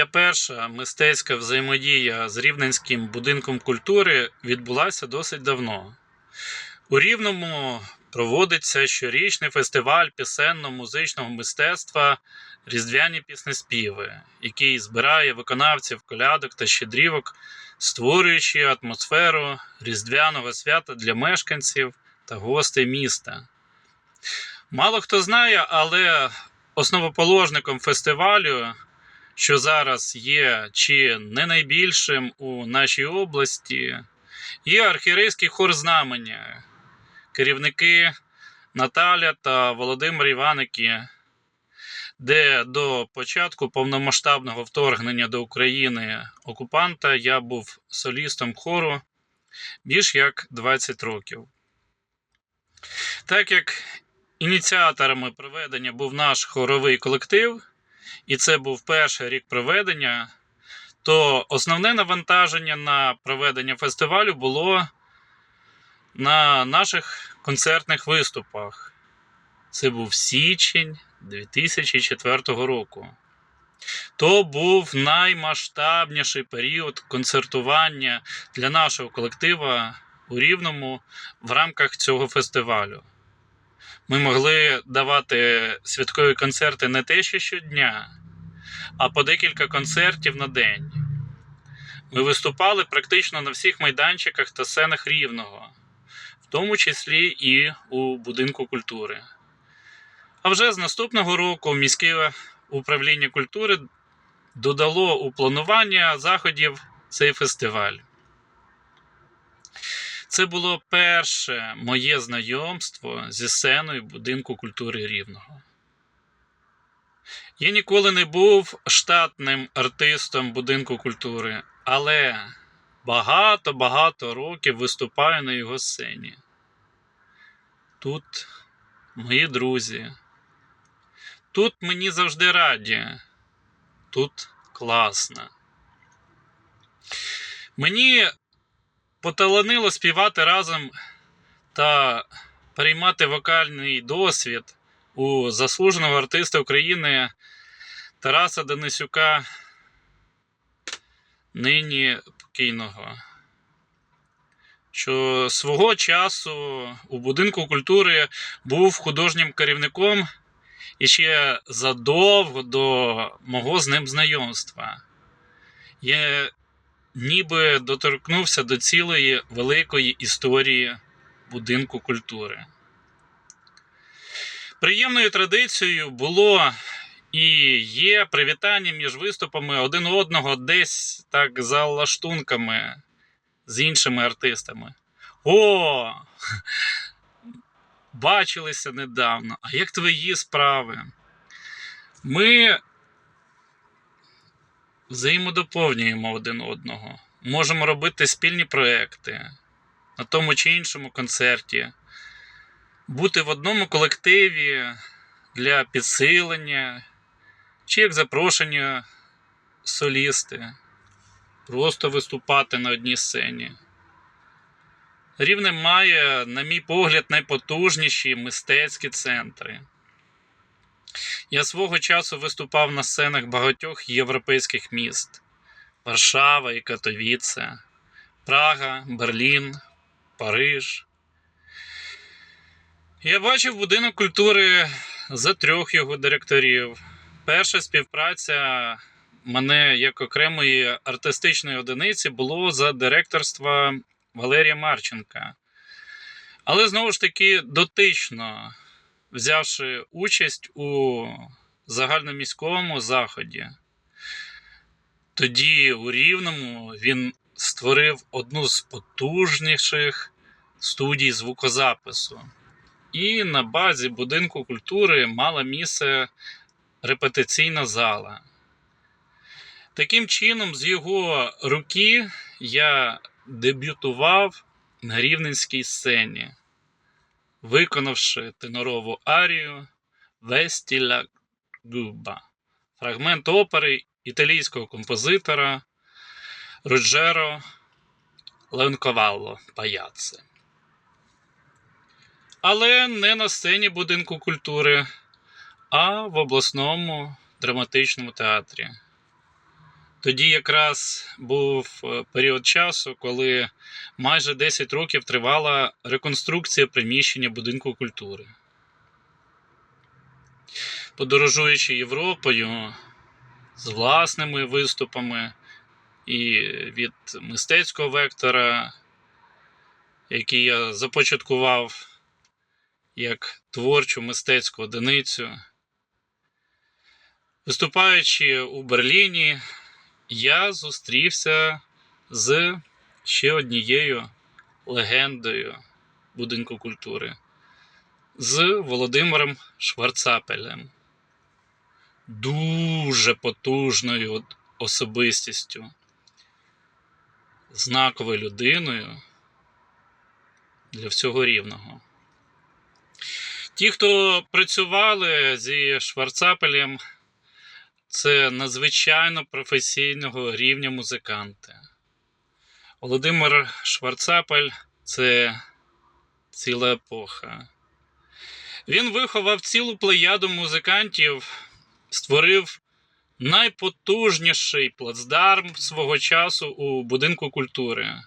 Моя перша мистецька взаємодія з Рівненським будинком культури відбулася досить давно. У Рівному проводиться щорічний фестиваль пісенно-музичного мистецтва Різдвяні піснеспіви, який збирає виконавців колядок та щедрівок, створюючи атмосферу різдвяного свята для мешканців та гостей міста. Мало хто знає, але основоположником фестивалю що зараз є чи не найбільшим у нашій області, є архірейський хор знамення, керівники Наталя та Володимир Іваники, де до початку повномасштабного вторгнення до України окупанта я був солістом хору більш як 20 років. Так як ініціаторами проведення був наш хоровий колектив, і це був перший рік проведення, то основне навантаження на проведення фестивалю було на наших концертних виступах. Це був січень 2004 року. То був наймасштабніший період концертування для нашого колектива у Рівному в рамках цього фестивалю. Ми могли давати святкові концерти не те, що щодня, а по декілька концертів на день. Ми виступали практично на всіх майданчиках та сценах Рівного, в тому числі і у будинку культури. А вже з наступного року міське управління культури додало у планування заходів цей фестиваль. Це було перше моє знайомство зі сценою будинку культури Рівного. Я ніколи не був штатним артистом будинку культури, але багато-багато років виступаю на його сцені. Тут мої друзі. Тут мені завжди раді. Тут класно. Мені поталанило співати разом та переймати вокальний досвід у заслуженого артиста України Тараса Денисюка, нині покійного. Що свого часу у будинку культури був художнім керівником і ще задовго до мого з ним знайомства. Я ніби доторкнувся до цілої великої історії будинку культури. Приємною традицією було і є привітання між виступами один одного десь так за лаштунками з іншими артистами. О! Бачилися недавно. А як твої справи? Ми взаємодоповнюємо один одного. Можемо робити спільні проекти на тому чи іншому концерті, бути в одному колективі для підсилення, чи як запрошення солісти, просто виступати на одній сцені. Рівне має, на мій погляд, найпотужніші мистецькі центри. Я свого часу виступав на сценах багатьох європейських міст: Варшава і Катовіце, Прага, Берлін, Париж. Я бачив будинок культури за трьох його директорів. Перша співпраця мене як окремої артистичної одиниці було за директорства Валерія Марченка. Але знову ж таки дотично взявши участь у загальноміському заході. Тоді у Рівному він створив одну з потужніших студій звукозапису. І на базі будинку культури мала місце репетиційна зала. Таким чином, з його руки я дебютував на рівненській сцені виконавши тенорову арію Вестіля Губа, фрагмент опери італійського композитора Руджеро Ленковалло Паяце. Але не на сцені будинку культури, а в обласному драматичному театрі. Тоді якраз був е, період часу, коли майже 10 років тривала реконструкція приміщення будинку культури. Подорожуючи Європою з власними виступами і від мистецького вектора, який я започаткував як творчу мистецьку одиницю. Виступаючи у Берліні, я зустрівся з ще однією легендою будинку культури з Володимиром Шварцапелем. Дуже потужною особистістю, знаковою людиною для всього рівного. Ті, хто працювали зі Шварцапелем, це надзвичайно професійного рівня музиканти. Володимир Шварцапель це ціла епоха. Він виховав цілу плеяду музикантів, створив найпотужніший плацдарм свого часу у будинку культури.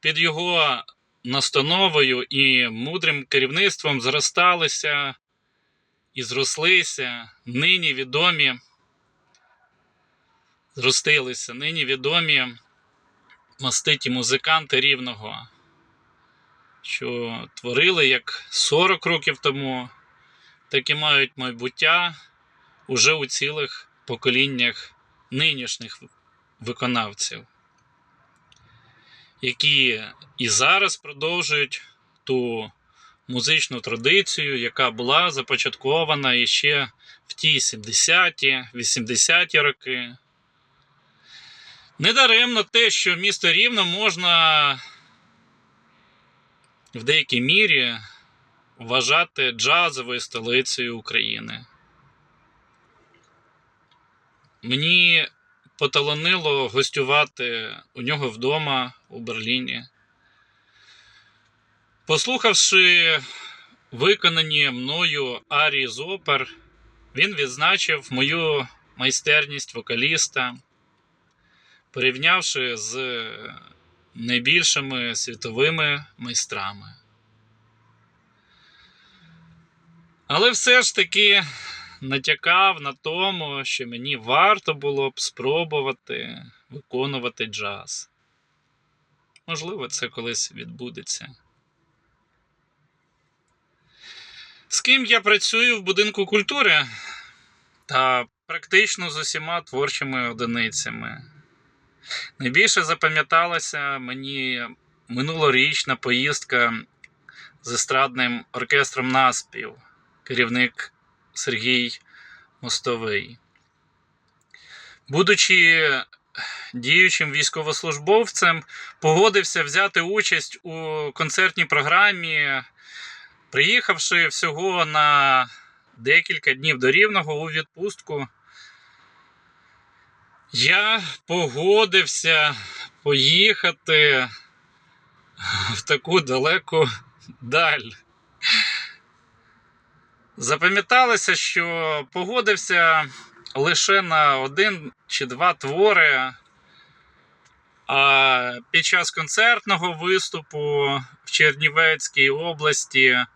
Під його настановою і мудрим керівництвом зросталися і зрослися нині відомі, зростилися нині відомі маститі музиканти рівного, що творили як 40 років тому, так і мають майбуття уже у цілих поколіннях нинішніх виконавців які і зараз продовжують ту музичну традицію, яка була започаткована іще в ті 70-ті, 80-ті роки. Недаремно те, що місто Рівно можна в деякій мірі вважати джазовою столицею України. Мені поталанило гостювати у нього вдома у Берліні. Послухавши виконані мною арії з опер, він відзначив мою майстерність вокаліста, порівнявши з найбільшими світовими майстрами. Але все ж таки натякав на тому, що мені варто було б спробувати виконувати джаз. Можливо, це колись відбудеться. З ким я працюю в будинку культури та практично з усіма творчими одиницями. Найбільше запам'яталася мені минулорічна поїздка з естрадним оркестром наспів, керівник Сергій Мостовий. Будучи діючим військовослужбовцем, погодився взяти участь у концертній програмі, приїхавши всього на декілька днів до Рівного у відпустку. Я погодився поїхати в таку далеку даль. Запам'яталося, що погодився лише на один чи два твори. А під час концертного виступу в Чернівецькій області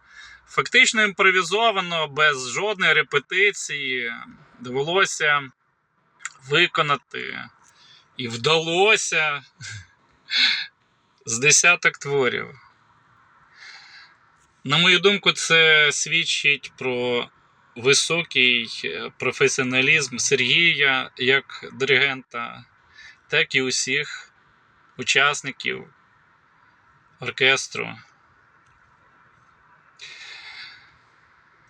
фактично імпровізовано, без жодної репетиції, довелося виконати і вдалося з десяток творів. На мою думку, це свідчить про високий професіоналізм Сергія як диригента, так і усіх учасників оркестру.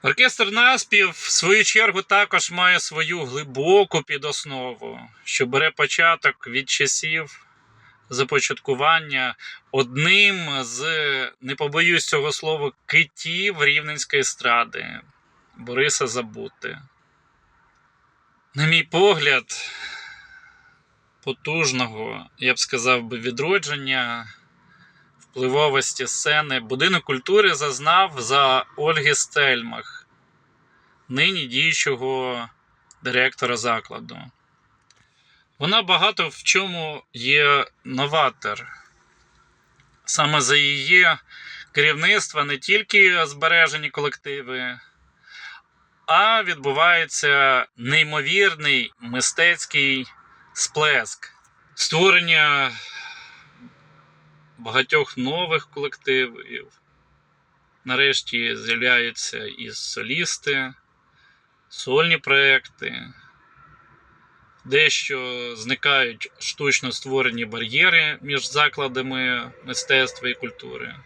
Оркестр наспів, в свою чергу, також має свою глибоку підоснову, що бере початок від часів започаткування одним з, не побоюсь цього слова, китів рівненської естради Бориса Забути. На мій погляд, потужного, я б сказав би, відродження впливовості сцени будинок культури зазнав за Ольги Стельмах, нині діючого директора закладу. Вона багато в чому є новатор. Саме за її керівництва не тільки збережені колективи, а відбувається неймовірний мистецький сплеск. Створення багатьох нових колективів. Нарешті з'являються і солісти, сольні проекти. Дещо зникають штучно створені бар'єри між закладами мистецтва і культури.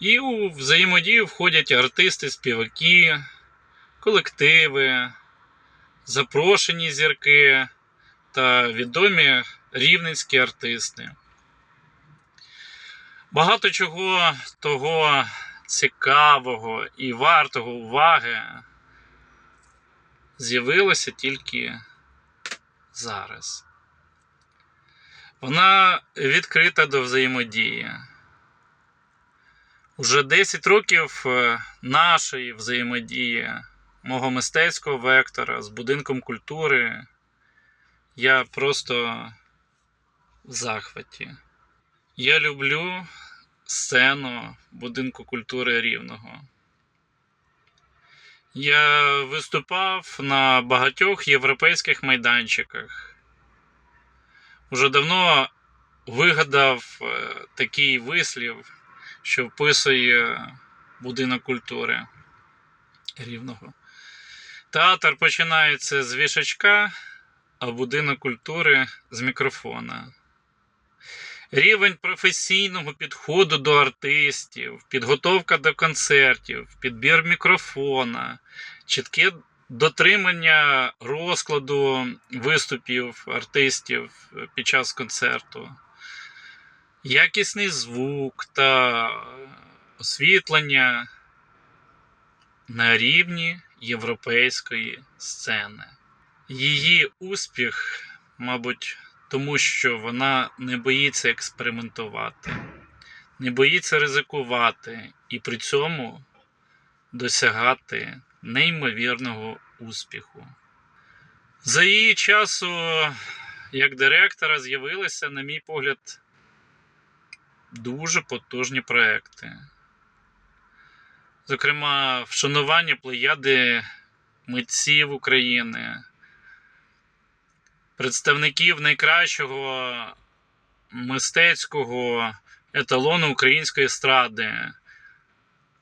І у взаємодію входять артисти, співаки, колективи, запрошені зірки та відомі рівненські артисти. Багато чого того цікавого і вартого уваги з'явилося тільки зараз. Вона відкрита до взаємодії. Уже 10 років е, нашої взаємодії, мого мистецького вектора з будинком культури. Я просто в захваті. Я люблю сцену будинку культури Рівного. Я виступав на багатьох європейських майданчиках. Уже давно вигадав е, такий вислів, що вписує будинок культури Рівного. Театр починається з вішачка, а будинок культури з мікрофона. Рівень професійного підходу до артистів, підготовка до концертів, підбір мікрофона, чітке дотримання розкладу виступів артистів під час концерту, якісний звук та освітлення на рівні європейської сцени. Її успіх, мабуть, тому що вона не боїться експериментувати, не боїться ризикувати і при цьому досягати неймовірного успіху. За її часу, як директора, з'явилися, на мій погляд, дуже потужні проекти. Зокрема, вшанування плеяди митців України представників найкращого мистецького еталону української естради,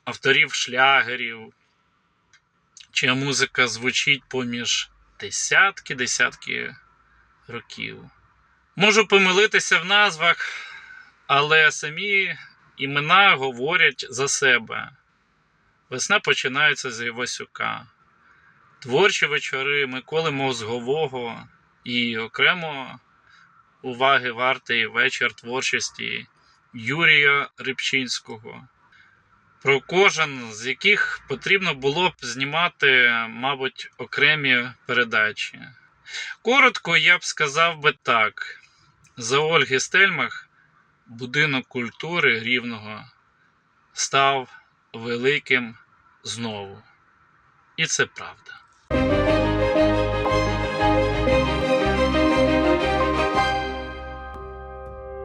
авторів шлягерів, чия музика звучить поміж десятки-десятки років. Можу помилитися в назвах, але самі імена говорять за себе. Весна починається з Івасюка. Творчі вечори Миколи Мозгового і окремо уваги вартий вечір творчості Юрія Рибчинського, про кожен з яких потрібно було б знімати, мабуть, окремі передачі. Коротко я б сказав би так: за Ольги Стельмах будинок культури Рівного став великим знову. І це правда.